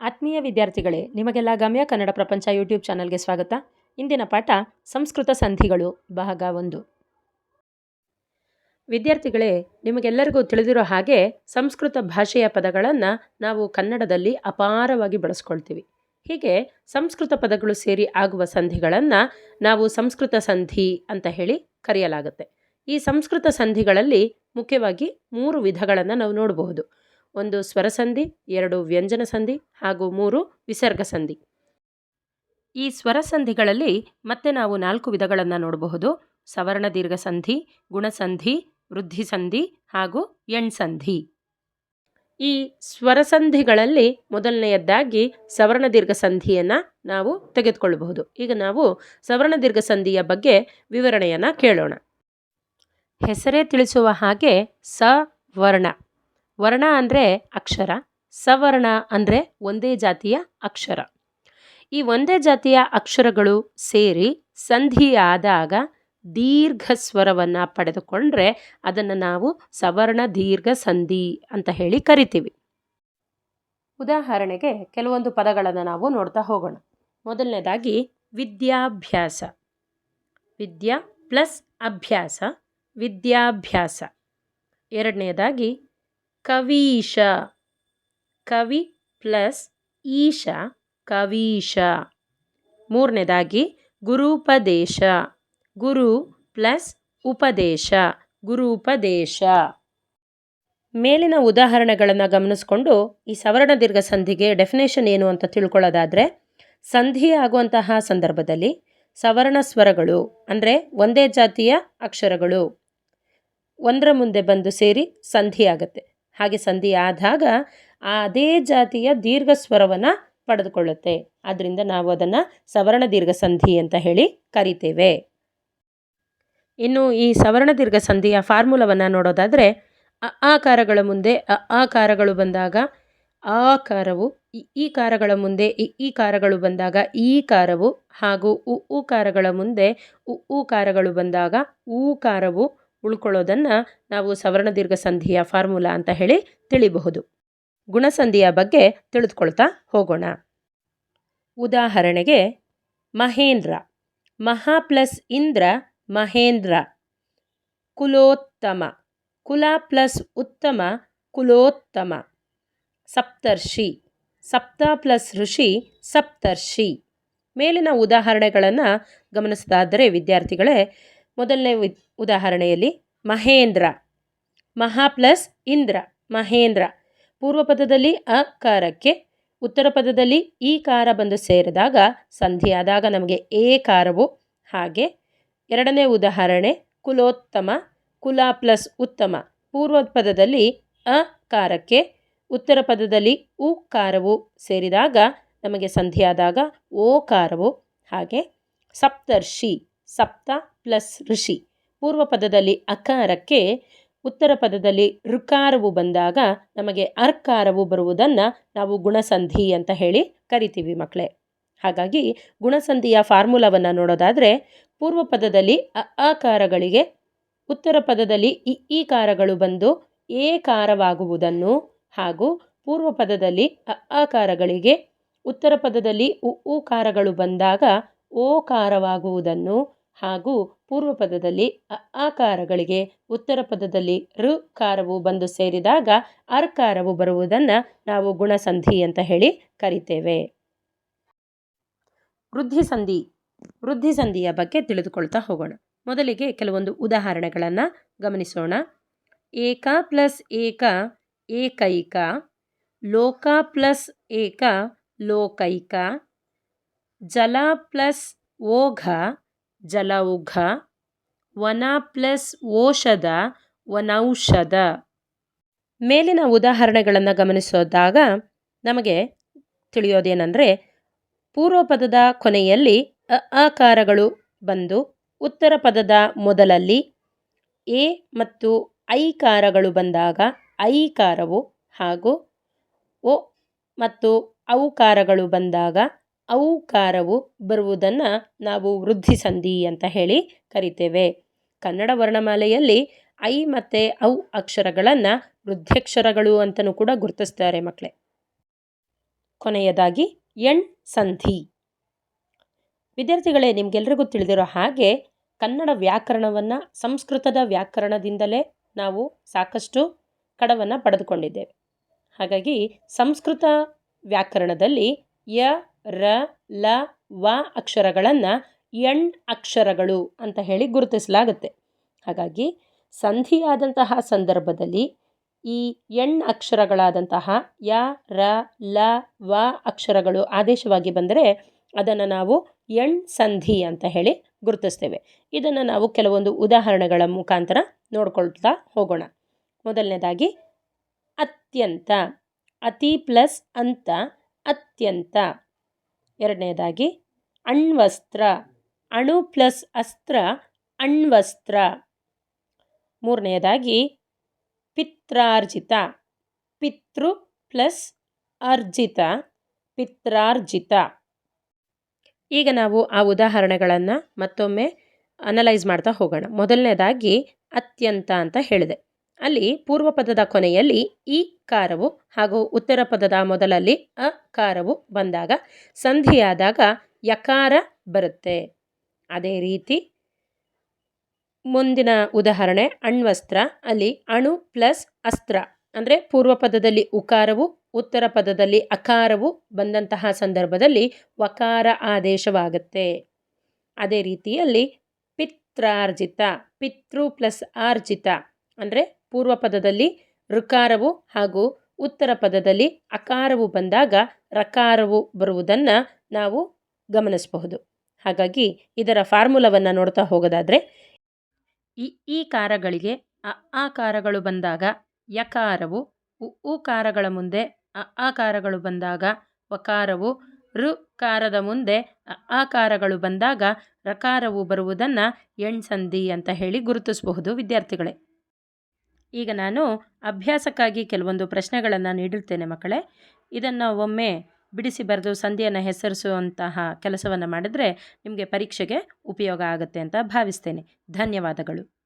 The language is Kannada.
ಆತ್ಮೀಯ ವಿದ್ಯಾರ್ಥಿಗಳೇ, ನಿಮಗೆಲ್ಲ ಗಮ್ಯ ಕನ್ನಡ ಪ್ರಪಂಚ ಯೂಟ್ಯೂಬ್ ಚಾನಲ್ಗೆ ಸ್ವಾಗತ. ಇಂದಿನ ಪಾಠ ಸಂಸ್ಕೃತ ಸಂಧಿಗಳು, ಭಾಗ ಒಂದು. ವಿದ್ಯಾರ್ಥಿಗಳೇ, ನಿಮಗೆಲ್ಲರಿಗೂ ತಿಳಿದಿರೋ ಹಾಗೆ ಸಂಸ್ಕೃತ ಭಾಷೆಯ ಪದಗಳನ್ನು ನಾವು ಕನ್ನಡದಲ್ಲಿ ಅಪಾರವಾಗಿ ಬಳಸ್ಕೊಳ್ತೀವಿ. ಹೀಗೆ ಸಂಸ್ಕೃತ ಪದಗಳು ಸೇರಿ ಆಗುವ ಸಂಧಿಗಳನ್ನು ನಾವು ಸಂಸ್ಕೃತ ಸಂಧಿ ಅಂತ ಹೇಳಿ ಕರೆಯಲಾಗುತ್ತೆ. ಈ ಸಂಸ್ಕೃತ ಸಂಧಿಗಳಲ್ಲಿ ಮುಖ್ಯವಾಗಿ ಮೂರು ವಿಧಗಳನ್ನು ನಾವು ನೋಡಬಹುದು. ಒಂದು ಸ್ವರಸಂಧಿ ಎರಡು ವ್ಯಂಜನ ಸಂಧಿ ಹಾಗೂ ಮೂರು ವಿಸರ್ಗ ಸಂಧಿ. ಈ ಸ್ವರಸಂಧಿಗಳಲ್ಲಿ ಮತ್ತೆ ನಾವು ನಾಲ್ಕು ವಿಧಗಳನ್ನು ನೋಡಬಹುದು. ಸವರ್ಣ ದೀರ್ಘ ಸಂಧಿ ಗುಣಸಂಧಿ ವೃದ್ಧಿ ಸಂಧಿ ಹಾಗೂ ಎಣ್ಸಂಧಿ ಈ ಸ್ವರಸಂಧಿಗಳಲ್ಲಿ ಮೊದಲನೆಯದ್ದಾಗಿ ಸವರ್ಣ ದೀರ್ಘ ಸಂಧಿಯನ್ನು ನಾವು ತೆಗೆದುಕೊಳ್ಳಬಹುದು. ಈಗ ನಾವು ಸವರ್ಣ ದೀರ್ಘ ಸಂಧಿಯ ಬಗ್ಗೆ ವಿವರಣೆಯನ್ನು ಕೇಳೋಣ. ಹೆಸರೇ ತಿಳಿಸುವ ಹಾಗೆ ಸವರ್ಣ. ವರ್ಣ ಅಂದರೆ ಅಕ್ಷರ, ಸವರ್ಣ ಅಂದರೆ ಒಂದೇ ಜಾತಿಯ ಅಕ್ಷರ. ಈ ಒಂದೇ ಜಾತಿಯ ಅಕ್ಷರಗಳು ಸೇರಿ ಸಂಧಿಯಾದಾಗ ದೀರ್ಘ ಸ್ವರವನ್ನು ಪಡೆದುಕೊಂಡ್ರೆ ಅದನ್ನು ನಾವು ಸವರ್ಣ ದೀರ್ಘ ಸಂಧಿ ಅಂತ ಹೇಳಿ ಕರಿತೀವಿ. ಉದಾಹರಣೆಗೆ ಕೆಲವೊಂದು ಪದಗಳನ್ನು ನಾವು ನೋಡ್ತಾ ಹೋಗೋಣ. ಮೊದಲನೇದಾಗಿ ವಿದ್ಯಾಭ್ಯಾಸ. ವಿದ್ಯಾ ಪ್ಲಸ್ ಅಭ್ಯಾಸ, ವಿದ್ಯಾಭ್ಯಾಸ. ಎರಡನೇದಾಗಿ ಕವೀಶ. ಕವಿ ಪ್ಲಸ್ ಈಶ ಕವೀಶ. ಮೂರನೇದಾಗಿ ಗುರುಪದೇಶ. ಗುರು ಪ್ಲಸ್ ಉಪದೇಶ. ಗುರುಪದೇಶ. ಮೇಲಿನ ಉದಾಹರಣೆಗಳನ್ನು ಗಮನಿಸ್ಕೊಂಡು ಈ ಸವರ್ಣ ದೀರ್ಘ ಸಂಧಿಗೆ ಡೆಫಿನೇಷನ್ ಏನು ಅಂತ ತಿಳ್ಕೊಳ್ಳೋದಾದರೆ, ಸಂಧಿ ಆಗುವಂತಹ ಸಂದರ್ಭದಲ್ಲಿ ಸವರ್ಣ ಸ್ವರಗಳು ಅಂದರೆ ಒಂದೇ ಜಾತಿಯ ಅಕ್ಷರಗಳು ಒಂದರ ಮುಂದೆ ಬಂದು ಸೇರಿ ಸಂಧಿ ಆಗುತ್ತೆ. ಹಾಗೆ ಸಂಧಿ ಆದಾಗ ಅದೇ ಜಾತಿಯ ದೀರ್ಘ ಸ್ವರವನ್ನು ಪಡೆದುಕೊಳ್ಳುತ್ತೆ. ಆದ್ದರಿಂದ ನಾವು ಅದನ್ನು ಸವರ್ಣ ದೀರ್ಘ ಸಂಧಿ ಅಂತ ಹೇಳಿ ಕರಿತೇವೆ. ಇನ್ನು ಈ ಸವರ್ಣ ದೀರ್ಘ ಸಂಧಿಯ ಫಾರ್ಮುಲಾವನ್ನು ನೋಡೋದಾದರೆ ಆಕಾರಗಳ ಮುಂದೆ ಅ, ಆಕಾರಗಳು ಬಂದಾಗ ಆಕಾರವು ಈ ಕಾರಗಳ ಮುಂದೆ ಈ ಕಾರಗಳು ಬಂದಾಗ ಈ ಕಾರವು ಹಾಗೂ ಉ ಕಾರಗಳ ಮುಂದೆ ಉ ಕಾರಗಳು ಬಂದಾಗ ಊಕಾರವು ಉಳ್ಕೊಳ್ಳೋದನ್ನು ನಾವು ಸವರ್ಣ ದೀರ್ಘ ಸಂಧಿಯ ಫಾರ್ಮುಲಾ ಅಂತ ಹೇಳಿ ತಿಳಿಬಹುದು. ಗುಣಸಂಧಿಯ ಬಗ್ಗೆ ತಿಳಿದುಕೊಳ್ತಾ ಹೋಗೋಣ. ಉದಾಹರಣೆಗೆ, ಮಹೇಂದ್ರ. ಮಹಾ ಪ್ಲಸ್ ಇಂದ್ರ, ಮಹೇಂದ್ರ. ಕುಲೋತ್ತಮ. ಕುಲ ಪ್ಲಸ್ ಉತ್ತಮ, ಕುಲೋತ್ತಮ. ಸಪ್ತರ್ಷಿ. ಸಪ್ತ ಪ್ಲಸ್ ಋಷಿ, ಸಪ್ತರ್ಷಿ. ಮೇಲಿನ ಉದಾಹರಣೆಗಳನ್ನು ಗಮನಿಸದಾದರೆ, ವಿದ್ಯಾರ್ಥಿಗಳೇ ಮೊದಲನೇ ಉದಾಹರಣೆಯಲ್ಲಿ ಮಹೇಂದ್ರ. ಮಹಾ ಪ್ಲಸ್ ಇಂದ್ರ. ಮಹೇಂದ್ರ. ಪೂರ್ವ ಪದದಲ್ಲಿ ಅಕಾರಕ್ಕೆ, ಉತ್ತರ ಪದದಲ್ಲಿ ಈ ಕಾರ ಬಂದು ಸೇರಿದಾಗ ಸಂಧಿಯಾದಾಗ ನಮಗೆ ಏ ಕಾರವು ಹಾಗೆ. ಎರಡನೇ ಉದಾಹರಣೆ, ಕುಲೋತ್ತಮ, ಕುಲ ಪ್ಲಸ್ ಉತ್ತಮ. ಪೂರ್ವ ಪದದಲ್ಲಿ ಅ ಕಾರಕ್ಕೆ ಉತ್ತರ ಪದದಲ್ಲಿ ಉ ಕಾರವು ಸೇರಿದಾಗ ನಮಗೆ ಸಂಧಿಯಾದಾಗ ಓ ಕಾರವು ಹಾಗೆ. ಸಪ್ತರ್ಷಿ, ಸಪ್ತ ಪ್ಲಸ್ ಋಷಿ. ಪೂರ್ವ ಪದದಲ್ಲಿ ಅಕಾರಕ್ಕೆ, ಉತ್ತರ ಪದದಲ್ಲಿ ಋಕಾರವು ಬಂದಾಗ ನಮಗೆ ಅರ್ಕಾರವು ಬರುವುದನ್ನು ನಾವು ಗುಣಸಂಧಿ ಅಂತ ಹೇಳಿ ಕರಿತೀವಿ ಮಕ್ಕಳೇ ಹಾಗಾಗಿ ಗುಣಸಂಧಿಯ ಫಾರ್ಮುಲಾವನ್ನು ನೋಡೋದಾದರೆ ಪೂರ್ವ ಪದದಲ್ಲಿ ಅ ಆಕಾರಗಳಿಗೆ ಉತ್ತರ ಪದದಲ್ಲಿ ಇ ಈ ಕಾರಗಳು ಬಂದು ಏಕಾರವಾಗುವುದನ್ನು ಹಾಗೂ ಪೂರ್ವ ಪದದಲ್ಲಿ ಅ ಆಕಾರಗಳಿಗೆ ಉತ್ತರ ಪದದಲ್ಲಿ ಉ ಉಕಾರಗಳು ಬಂದಾಗ ಓಕಾರವಾಗುವುದನ್ನು ಹಾಗೂ ಪೂರ್ವ ಪದದಲ್ಲಿ ಆಕಾರಗಳಿಗೆ ಉತ್ತರ ಪದದಲ್ಲಿ ಋ ಕಾರವು ಬಂದು ಸೇರಿದಾಗ ಅರ್ಕಾರವು ಬರುವುದನ್ನು ನಾವು ಗುಣಸಂಧಿ ಅಂತ ಹೇಳಿ ಕರಿತೇವೆ. ವೃದ್ಧಿ ಸಂಧಿಯ ಬಗ್ಗೆ ತಿಳಿದುಕೊಳ್ತಾ ಹೋಗೋಣ. ಮೊದಲಿಗೆ ಕೆಲವೊಂದು ಉದಾಹರಣೆಗಳನ್ನು ಗಮನಿಸೋಣ. ಏಕ ಪ್ಲಸ್ ಏಕ ಏಕೈಕ, ಲೋಕ ಪ್ಲಸ್ ಏಕ ಲೋಕೈಕ, ಜಲ ಪ್ಲಸ್ ಓಘ ಜಲೌಘ ವನ ಪ್ಲಸ್ ಓಷಧ, ವನೌಷಧ. ಮೇಲಿನ ಉದಾಹರಣೆಗಳನ್ನು ಗಮನಿಸೋದಾಗ ನಮಗೆ ತಿಳಿಯೋದೇನೆಂದರೆ, ಪೂರ್ವಪದದ ಕೊನೆಯಲ್ಲಿ ಅ, ಆಕಾರಗಳು ಬಂದು, ಉತ್ತರ ಪದದ ಮೊದಲಲ್ಲಿ ಎ ಮತ್ತು ಐಕಾರಗಳು ಬಂದಾಗ ಐಕಾರವು ಹಾಗೂ ಒ ಮತ್ತು ಔಕಾರಗಳು ಬಂದಾಗ ಔಕಾರವು ಬರುವುದನ್ನು ನಾವು ವೃದ್ಧಿಸಂಧಿ ಅಂತ ಹೇಳಿ ಕರಿತೇವೆ. ಕನ್ನಡ ವರ್ಣಮಾಲೆಯಲ್ಲಿ ಐ ಮತ್ತು ಔ ಅಕ್ಷರಗಳನ್ನು ವೃದ್ಧ್ಯಕ್ಷರಗಳು ಅಂತಲೂ ಕೂಡ ಗುರುತಿಸ್ತಾರೆ ಮಕ್ಕಳೇ ಕೊನೆಯದಾಗಿ ಎಣ್ ಸಂಧಿ. ವಿದ್ಯಾರ್ಥಿಗಳೇ, ನಿಮಗೆಲ್ರಿಗೂ ತಿಳಿದಿರೋ ಹಾಗೆ ಕನ್ನಡ ವ್ಯಾಕರಣವನ್ನು ಸಂಸ್ಕೃತದ ವ್ಯಾಕರಣದಿಂದಲೇ ನಾವು ಸಾಕಷ್ಟು ಕಡವನ್ನು ಪಡೆದುಕೊಂಡಿದ್ದೇವೆ. ಹಾಗಾಗಿ ಸಂಸ್ಕೃತ ವ್ಯಾಕರಣದಲ್ಲಿ ಯ ರ, ಲ, ವ ಅಕ್ಷರಗಳನ್ನು ಎಣ್ ಅಕ್ಷರಗಳು ಅಂತ ಹೇಳಿ ಗುರುತಿಸಲಾಗುತ್ತೆ. ಹಾಗಾಗಿ ಸಂಧಿಯಾದಂತಹ ಸಂದರ್ಭದಲ್ಲಿ ಈ ಎಣ್ ಅಕ್ಷರಗಳಾದಂತಹ ಯ, ರ, ಲ, ವ ಅಕ್ಷರಗಳು ಆದೇಶವಾಗಿ ಬಂದರೆ ಅದನ್ನು ನಾವು ಎಣ್ ಸಂಧಿ ಅಂತ ಹೇಳಿ ಗುರುತಿಸ್ತೇವೆ. ಇದನ್ನು ನಾವು ಕೆಲವೊಂದು ಉದಾಹರಣೆಗಳ ಮುಖಾಂತರ ನೋಡ್ಕೊಳ್ತಾ ಹೋಗೋಣ. ಮೊದಲನೇದಾಗಿ ಅತ್ಯಂತ, ಅತಿ ಪ್ಲಸ್ ಅಂತ ಅತ್ಯಂತ. ಎರಡನೇದಾಗಿ ಅಣ್ವಸ್ತ್ರ, ಅಣು ಪ್ಲಸ್ ಅಸ್ತ್ರ, ಅಣ್ವಸ್ತ್ರ. ಮೂರನೆಯದಾಗಿ ಪಿತ್ರಾರ್ಜಿತ, ಪಿತೃ ಪ್ಲಸ್ ಅರ್ಜಿತ, ಪಿತ್ರಾರ್ಜಿತ. ಈಗ ನಾವು ಆ ಉದಾಹರಣೆಗಳನ್ನು ಮತ್ತೊಮ್ಮೆ ಅನಲೈಸ್ ಮಾಡ್ತಾ ಹೋಗೋಣ. ಮೊದಲನೇದಾಗಿ ಅತ್ಯಂತ ಅಂತ ಹೇಳಿದೆ. ಅಲ್ಲಿ ಪೂರ್ವ ಪದದ ಕೊನೆಯಲ್ಲಿ ಈ ಕಾರವು ಹಾಗೂ ಉತ್ತರ ಪದದ ಮೊದಲಲ್ಲಿ ಅ ಕಾರವು ಬಂದಾಗ ಸಂಧಿಯಾದಾಗ ಯಕಾರ ಬರುತ್ತೆ. ಅದೇ ರೀತಿ ಮುಂದಿನ ಉದಾಹರಣೆ ಅಣ್ವಸ್ತ್ರ. ಅಲ್ಲಿ ಅಣು ಪ್ಲಸ್ ಅಸ್ತ್ರ ಅಂದರೆ ಪೂರ್ವ ಪದದಲ್ಲಿ ಉಕಾರವು ಉತ್ತರ ಪದದಲ್ಲಿ ಅಕಾರವು ಬಂದಂತಹ ಸಂದರ್ಭದಲ್ಲಿ ವಕಾರ ಆದೇಶವಾಗುತ್ತೆ. ಅದೇ ರೀತಿಯಲ್ಲಿ ಪಿತ್ರಾರ್ಜಿತ, ಪಿತೃ ಪ್ಲಸ್ ಆರ್ಜಿತ ಅಂದರೆ ಪೂರ್ವ ಪದದಲ್ಲಿ ಋಕಾರವು ಹಾಗೂ ಉತ್ತರ ಪದದಲ್ಲಿ ಅಕಾರವು ಬಂದಾಗ ರಕಾರವು ಬರುವುದನ್ನು ನಾವು ಗಮನಿಸಬಹುದು. ಹಾಗಾಗಿ ಇದರ ಫಾರ್ಮುಲಾವನ್ನು ನೋಡ್ತಾ ಹೋಗೋದಾದರೆ, ಈ ಈ ಕಾರಗಳಿಗೆ ಅ ಆಕಾರಗಳು ಬಂದಾಗ ಯಕಾರವು, ಉ ಉಕಾರಗಳ ಮುಂದೆ ಅ ಆಕಾರಗಳು ಬಂದಾಗ ವಕಾರವು ಋಕಾರದ ಮುಂದೆ ಅ ಆಕಾರಗಳು ಬಂದಾಗ ರಕಾರವು ಬರುವುದನ್ನು ಎಣ್ಸಂಧಿ ಅಂತ ಹೇಳಿ ಗುರುತಿಸಬಹುದು ವಿದ್ಯಾರ್ಥಿಗಳೇ. ಈಗ ನಾನು ಅಭ್ಯಾಸಕ್ಕಾಗಿ ಕೆಲವೊಂದು ಪ್ರಶ್ನೆಗಳನ್ನು ನೀಡಿರ್ತೇನೆ ಮಕ್ಕಳೇ. ಇದನ್ನು ಒಮ್ಮೆ ಬಿಡಿಸಿ ಬರೆದು ಸಂಧಿಯನ್ನು ಹೆಸರಿಸುವಂತಹ ಕೆಲಸವನ್ನು ಮಾಡಿದರೆ ನಿಮಗೆ ಪರೀಕ್ಷೆಗೆ ಉಪಯೋಗ ಆಗುತ್ತೆ ಅಂತ ಭಾವಿಸ್ತೇನೆ. ಧನ್ಯವಾದಗಳು.